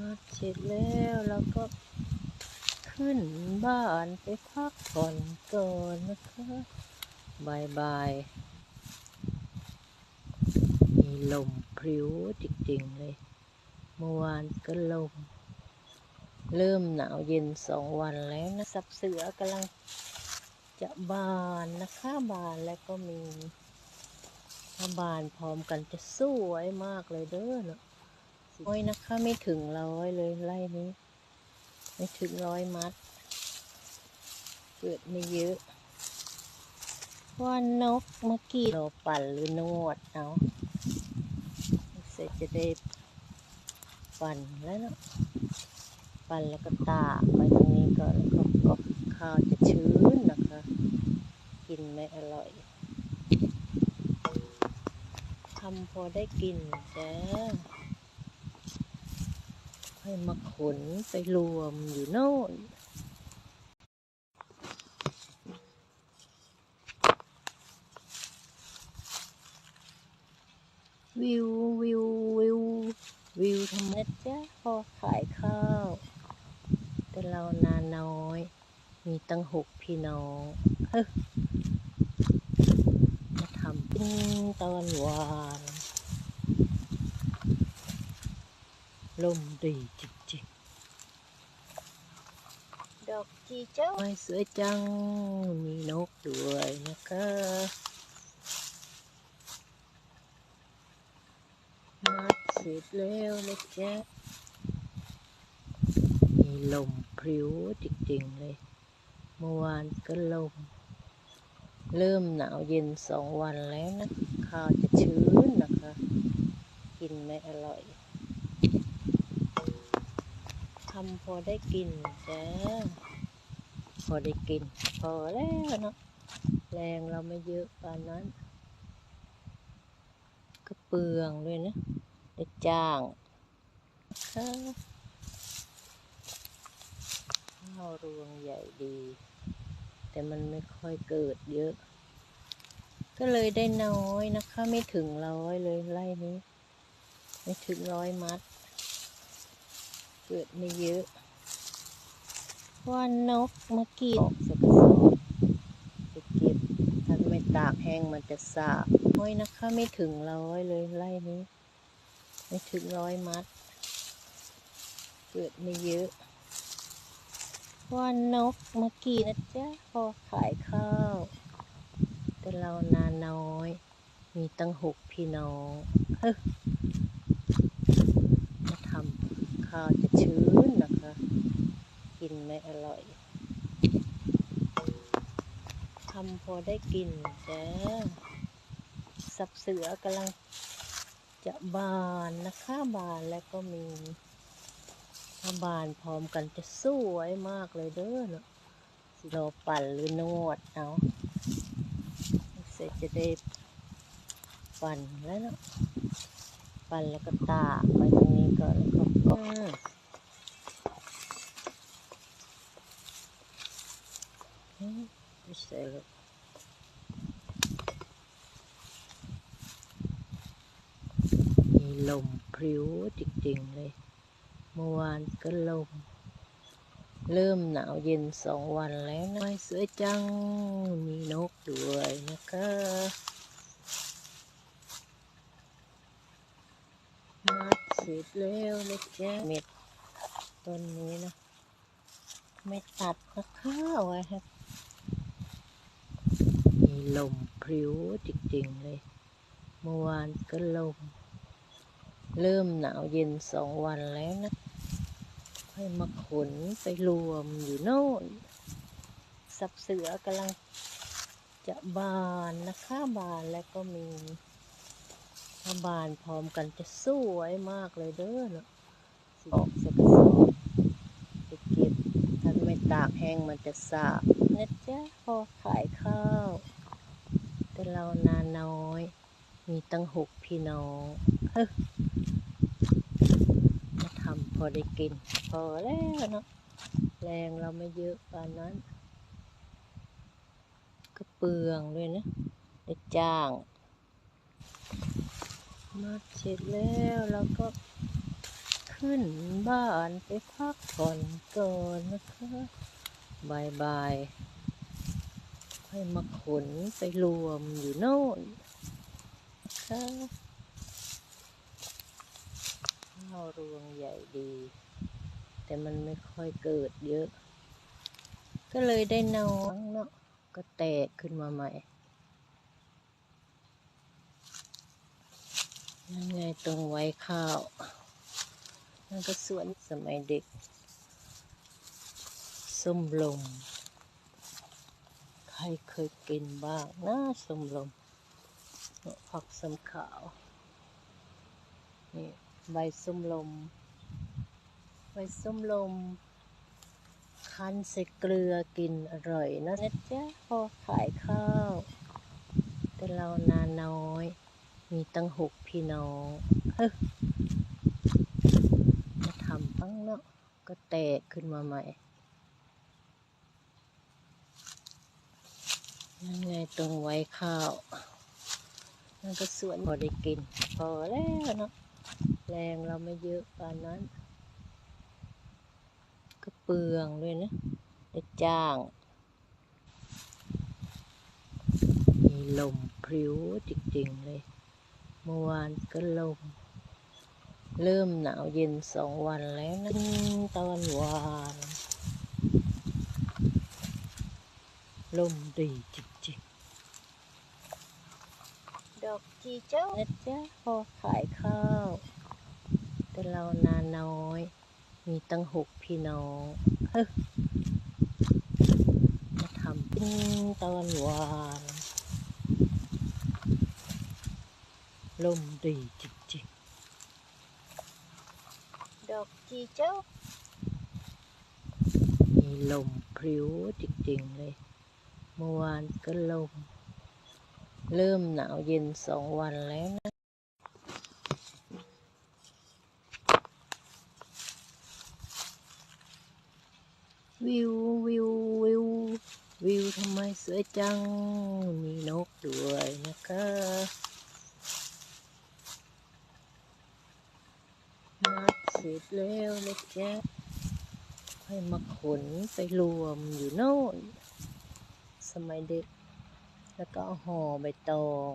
มัดเสร็จแล้วแล้วก็ขึ้นบ้านไปพักผ่อนก่อนนะคะบายบาย มีลมพริ้วจริงๆเลย เมื่อวานก็ลม เริ่มหนาวเย็นสองวันแล้วนะสับเสือกำลังจะบานนะคะบานแล้วก็มีถ้าบานพร้อมกันจะสวยมากเลยเด้อเนาะ โอ้ยนะคะ ไม่ถึงร้อยเลยไล่นี้ ไม่ถึงร้อยมัด เกิดไม่เยอะว่านกเมื่อกี้เราปั่นหรือนวดเอาเสร็จจะได้ปั่นแล้วเนาะปั่นแล้วก็ตากไว้ตรงนี้ก่อนแล้วก็ก็ข้าวจะชื้นนะคะ กินไม่อร่อยทำพอได้กินจ้า ค่อยมาขนไปรวมอยู่โน่นวิววิววิววิวทำนะจ๊ะพอขายข้าว แต่เรานาน้อย มีตั้งหกพี่น้องมาทำเป็นตอนหวาน ลมดีจริงๆ ดอกจีเจ้าไม่สวยจัง มีนกด้วยนะคะมัดเสร็จแล้วนะจ๊ะมีลมพริ้วจริงๆเลย เมื่อวานก็ลม เริ่มหนาวเย็นสองวันแล้วนะข้าวจะชื้นนะคะ กินไม่อร่อย ทำพ อได้กินจ้าพอได้กิน พอแล้วเนาะแรงเราไม่เยอะปานนั้น ก็เปลืองด้วยนะได้จ้างข้าวรวงใหญ่ดี แต่มันไม่ค่อยเกิดเยอะ ก็เลยได้น้อยนะคะ ไม่ถึงร้อยเลยไล่นี้ ไม่ถึงร้อยมัด เกิดไม่เยอะ ว่านกเมื่อกี้ออกสกสอบไปเก็บถ้าไม่ตากแห้งมันจะสาบน้อยนะคะไม่ถึงร้อยเลยไล่นี้ ไม่ถึงร้อยมัด เกิดไม่เยอะว่านกเมื่อกี้นะจ๊ะพอขายข้าว แต่เรานาน้อย มีตั้งหกพี่น้องเฮ้ยมาทำข้าวจะชื้นนะคะ กินไม่อร่อยทำพอได้กินจ้าสับเสือกำลังจะบานนะคะบานแล้วก็มีถ้าบานพร้อมกันจะสวยมากเลยเด้อเนาะสิเราปั่นหรือนวดเอาเสร็จจะได้ปั่นแล้วเนาะปั่นแล้วก็ตากไว้ตรงนี้ก่อนแล้วก็ก็อืม ไม่ใส่เลยมีลมพริ้วจริงๆเลย เมื่อวานก็ลม เริ่มหนาวเย็นสองวันแล้วนะสวยจัง มีนกด้วยนะคะมัดเสร็จแล้วนะจ๊ะเม็ดต้นนี้นะ ไม่ตัดนะคะเอาไว้ให้ ลมพริ้วจริงๆเลย เมื่อวานก็ลม เริ่มหนาวเย็นสองวันแล้วนะ ค่อยมาขนไปรวมอยู่โน่น สับเสือกำลังจะบานนะคะบานแล้วก็มีถ้าบานพร้อมกันจะสวยมากเลยเด้อเนาะออกสกสอบไปเก็บถ้าไม่ตากแห้งมันจะสาบนะจ๊ะพอขายข้าว แต่เรานาน้อย มีตั้งหกพี่น้องเฮ้มาทำพอได้กิน พอแล้วเนาะแรงเราไม่เยอะปานนั้น ก็เปลืองด้วยนะได้จ้างมาเสร็จแล้วแล้วก็ขขึ้นบ้านไปพักผ่อนก่อนนะคะบายบาย ค่อยมาขนไปรวมอยู่โน่นนะคะข้าวรวงใหญ่ดี แต่มันไม่ค่อยเกิดเยอะ ก็เลยได้นอนเนาะก็แตกขึ้นมาใหม่นั่นไงตรงไว้ข้าวนั่นก็สวนสมัยเด็ก ส้มลม รเคยกินบ้างนะส้มลมผักสมขาว นี่ใบส้มลม ใบส้มลม คั้นใส่เกลือกินอร่อยนะนะจ๊ะพอขายข้าว แต่เรานาน้อย มีตั้งหกพี่น้องเฮ้ยมาทำตั้งเนาะก็แตกขึ้นมาใหม่ นั่นไงตรงไว้ข้าวนั่นก็สวนพอได้กิน พอแล้วเนาะแรงเราไม่เยอะปานนั้น ก็เปลืองด้วยนะได้จ้าง มีลมพริ้วจริงๆเลยเมื่อวานก็ลม เริ่มหนาวเย็นสองวันแล้วนะตอนวานลมดีจริงๆ ดอก จีเจ้านะจ๊ะพอขายข้าว แต่เรานาน้อย มีตั้งหกพี่น้องเฮ้ยมาทำเป็นตอนวานลมดีจริงๆ ดอกจีเจ้า มีลมพริ้วจริงๆเลย เมื่อวานก็ลม เริ่มหนาวเย็นสองวันแล้วนะ วิววิววิววิวทำไมสวยจัง มีนกด้วยนะคะมาเสร็จแล้วนะจ๊ะให้มาขนไปรวมอยู่โน่นสมัยเด็ก แล้วก็ห่อใบตอง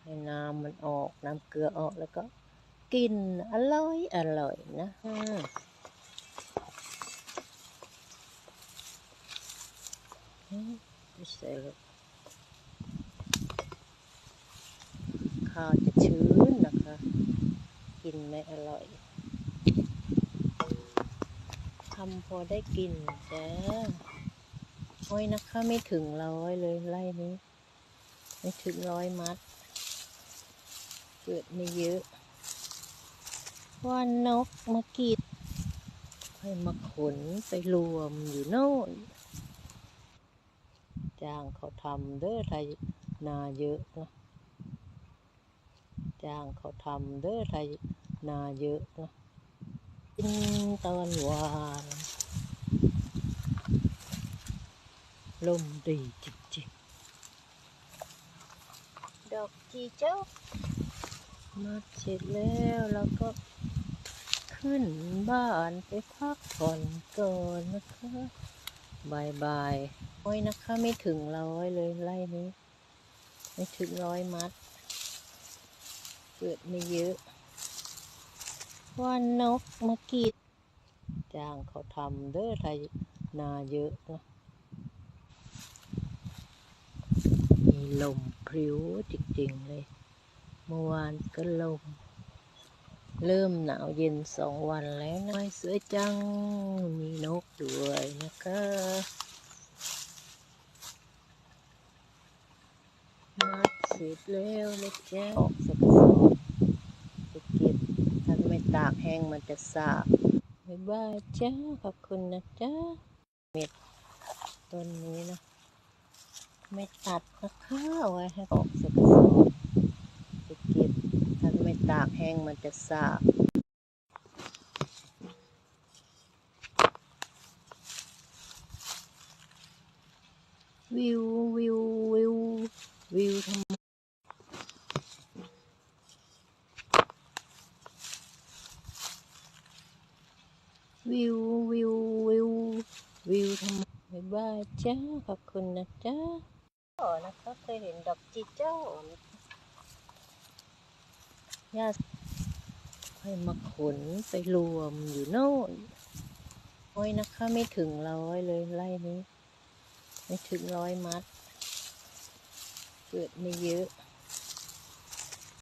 ให้น้ำมันออกน้ำเกลือออกแล้วก็กินอร่อยอร่อยนะอืมอืมไม่ใส่หรอกข้าวจะชื้นนะคะ กินไม่อร่อยทำพอได้กินจ้า โอ้ยนะคะ ไม่ถึงร้อยเลยไล่นี้ ไม่ถึงร้อยมัด เกิดไม่เยอะว่านกมากีดให้มาขนไปรวมอยู่โน่นจ้างเขาทำเด้อไทยนาเยอะนะจ้างเขาทำเด้อไทยนาเยอะนะกินตอนหวาน ลมดีจริงๆ ดอกจีเจ้า มาเสร็จแล้วแล้วก็ขึ้นบ้านไปพักผ่อนก่อนนะคะบายบายโอ้ยนะคะไม่ถึงร้อยเลยไล่นี้ ไม่ถึงร้อยมัด เกิดไม่เยอะว่านกมากีดจ้างเขาทำเด้อไทยนาเยอะนะมี ลมพริ้วจริงๆเลย เมื่อวานก็ลม เริ่มหนาวเย็นสองวันแล้วนะไม่สวยจัง มีนกด้วยนะคะมัดเสร็จแล้วนะจ๊ะออกสักสอบไปเก็บถ้าไม่ตากแห้งมันจะสาบบ๊ายบายจ้าขอบคุณนะจ๊ะเม็ดต้นนี้นะ ไม่ตัดนะคะเอาไว้ให้ออกสักสอบไปเก็บถ้าไม่ตากแห้งมันจะสาบวิววิววิววิวทำวิววิววิววิวทำไมบ๊ายบายจ้าขอบคุณนะจ้า นะคะเคยเห็นดอกจีเจ้าญาติให้มาขนไปรวมอยู่โน่นโอ้ยนะคะไม่ถึงร้อยเลยไล่นี้ ไม่ถึงร้อยมัด เกิดไม่เยอะ